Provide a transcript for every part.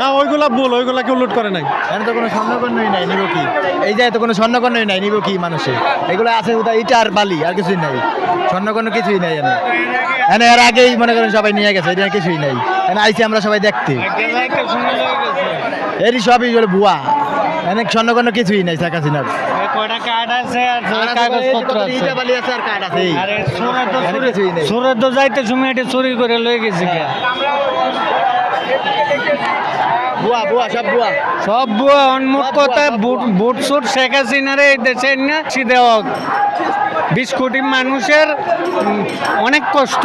না ওইগুলা ভুল ওইগুলা কেউ লুট করে নাই। এখানে তো কোনো স্বর্ণকর্ণই নাই নিব কি? এই জায়গায় তো কোনো স্বর্ণকর্ণই নাই নিব কি মানুষে? এগুলো আছে কোথায় ইটা আর বালি আর কিছুই নাই। স্বর্ণকর্ণ কিছুই নাই এনে। এনে এর আগেই মনে করেন সবাই নিয়ে গেছে এটা কিছুই নাই। এনে আইছি আমরা সবাই দেখতে। এরই সবই হলো ভুয়া। এনে স্বর্ণকর্ণ কিছুই নাই শেখ হাসিনার। কয়টা কার্ড আছে আর কাগজপত্র ইটা বালি আছে আর কার্ড আছে। তো যাইতে সময় এটা চুরি করে লয়ে গেছে কে সব সব বুয়া অন্মুখ কথা বুট সুট শেখ হাসিনারে এই দেশে না দেওয়া বিশ কোটি মানুষের অনেক কষ্ট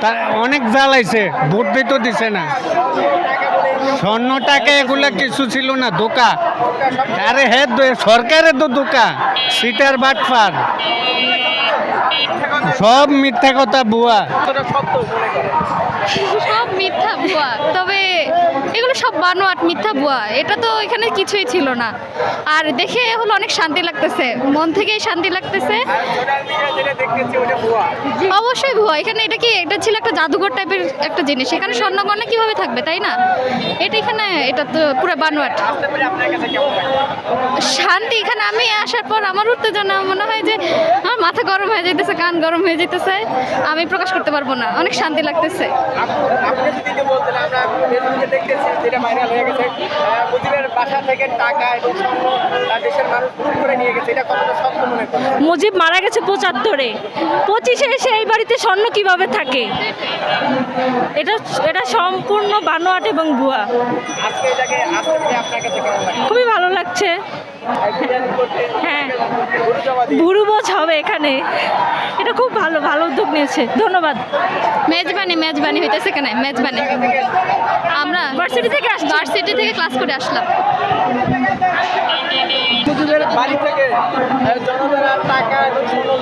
তা অনেক জ্বালাইছে ভোট দিতে দিছে না। স্বর্ণ টাকা এগুলা কিছু ছিল না দোকা আরে হে দো- সরকারের তো দোকা সিটার বাটফার। সব মিথ্যা কথা বুয়া। সব মিথ্যা ভুয়া তবে এগুলো সব বানোয়াট মিথ্যা ভুয়া এটা তো এখানে কিছুই ছিল না। আর দেখে হলো অনেক শান্তি লাগতেছে। মন থেকেই শান্তি লাগতেছে। অবশ্যই ভুয়া এখানে এটা কি, এটা ছিল একটা জাদুঘর টাইপের একটা জিনিস। এখানে স্বর্ণগণনা কীভাবে থাকবে, তাই না? এটা এখানে, এটা তো পুরো বানোয়াট। শান্তি এখানে, আমি আসার পর আমার উত্তেজনা মনে হয় যে আমার মাথা গরম হয়ে যেতেছে কান গরম হয়ে যেতেছে আমি প্রকাশ করতে পারব না। অনেক শান্তি লাগতেছে। আপনি যদি একটু বলতেন আমরা ফেসবুকে দেখতেছি যেটা ভাইরাল হয়ে গেছে আহ, মুজিবের বাসা থেকে টাকা এবং স্বর্ণ আহ, দেশের মানুষ লুট করে নিয়ে গেছে এটা কতটা সত্য মনে করেন? মুজিব মারা গেছে পঁচাত্তরে। পঁচিশে এসে এই বাড়িতে স্বর্ণ কীভাবে থাকে? এটা এটা সম্পূর্ণ বানোয়াট এবং ভুয়া। আজকে এই জায়গায় আসতে পেরে আপনার কাছে কেমন লাগে খুবই ভালো লাগছে। হ্যাঁ। বুড়ো বোঝ হবে এখানে। এটা খুব ভালো ভালো উদ্যোগ নিয়েছে। ধন্যবাদ। মেজবানি মেজবানি হইতেছে কেন? মেজবানি। আমরা ভার্সিটি থেকে আসছি। ভার্সিটি থেকে ক্লাস করে আসলাম। মুজিবের বাড়ি থেকে জনতারা টাকা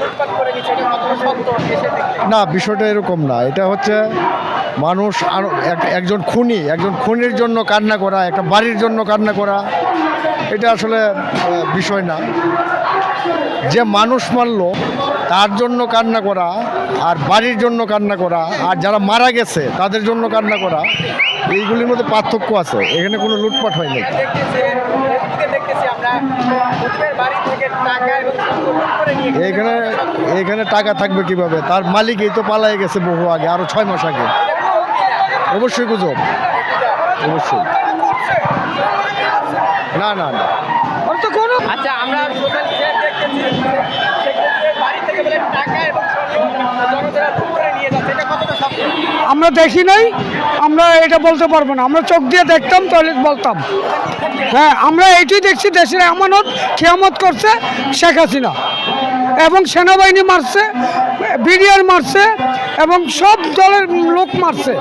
লুটপাট করে নিচ্ছে এটা কতটা সত্য? এসে না বিষয়টা এরকম না। এটা হচ্ছে মানুষ একজন খুনি একজন খুনির জন্য কান্না করা একটা বাড়ির জন্য কান্না করা। এটা আসলে বিষয় না। যে মানুষ মারল তার জন্য কান্না করা আর বাড়ির জন্য কান্না করা আর যারা মারা গেছে তাদের জন্য কান্না করা এইগুলির মধ্যে পার্থক্য আছে। এখানে কোনো লুটপাট হয়নি। এখানে এখানে টাকা থাকবে কীভাবে? তার মালিকই তো পালাই গেছে বহু আগে আরও ছয় মাস আগে। অবশ্যই গুজব। অবশ্যই। না না না। আচ্ছা আমরা সোশ্যাল মিডিয়ায় দেখতেছি বাড়ি থেকে বলে টাকা এবং জনতারা নিয়ে যাচ্ছে। এটা কতটা সত্য আমরা দেখি নাই আমরা এটা বলতে পারব না। আমরা চোখ দিয়ে দেখতাম তাহলে বলতাম। হ্যাঁ আমরা এইটাই দেখছি দেশের আমানত খেয়ামত করছে শেখ হাসিনা। এবং সেনাবাহিনী মারছে বিডিআর মারছে এবং সব দলের লোক মারছে।